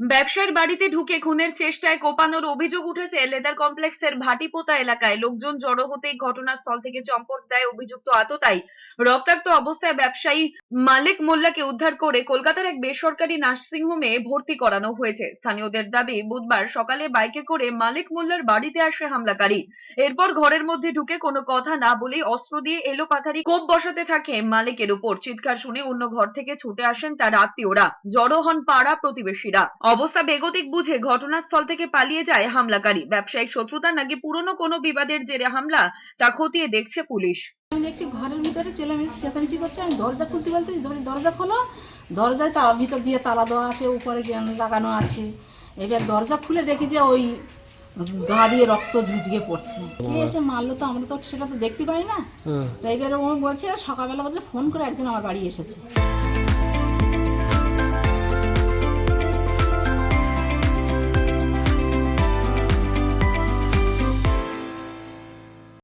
ব্যবসার বাড়িতে ঢুকে খুনের চেষ্টায় কোপানোর অভিযোগ উঠেছে লেদার কমপ্লেক্সের ভাটিপোতা এলাকায়। লোকজন জড়ো হতেই ঘটনাস্থল থেকে চম্পট দেয় অভিযুক্ত আততাই রক্তাক্ত অবস্থায় ব্যবসায়ী মালিক মোল্লাকে উদ্ধার করে কলকাতার এক বেসরকারি নার্সিংহোমে ভর্তি করানো হয়েছে। স্থানীয়দের দাবি, বুধবার সকালে বাইকে করে মালিক মোল্লার বাড়িতে আসে হামলাকারী। এরপর ঘরের মধ্যে ঢুকে কোনো কথা না বলেই অস্ত্র দিয়ে এলো পাথারি কোপ বসাতে থাকে মালিকের উপর। চিৎকার শুনে অন্য ঘর থেকে ছুটে আসেন তার আত্মীয়রা। জড়ো হন পাড়া প্রতিবেশীরা। অবস্থা বেগতিক বুঝে ঘটনাস্থল থেকে পালিয়ে যায় হামলাকারী। ব্যবসায়িক শত্রুতা নাকি পুরনো কোনো বিবাদের জেরে হামলা তা খতিয়ে দেখছে পুলিশ। আমি দেখছি ঘরের ভিতরে চেলামেচি চেঁচামেচি করছে। আমি দরজা খুলতে বলতে ধরে দরজা খোলো। দরজায় তালা ভিতর দিয়ে তালা দেওয়া আছে উপরে জ্ঞান লাগানো আছে। এবার দরজা খুলে দেখি যে ওই গা দিয়ে রক্ত ঝুঁঝিয়ে পড়ছে। কে এসে মারলো তো আমরা তো সেটা তো দেখতে পাই না। তো এবারে ও বলছে সকালবেলা বলছে ফোন করে একজন আমার বাড়ি এসেছে।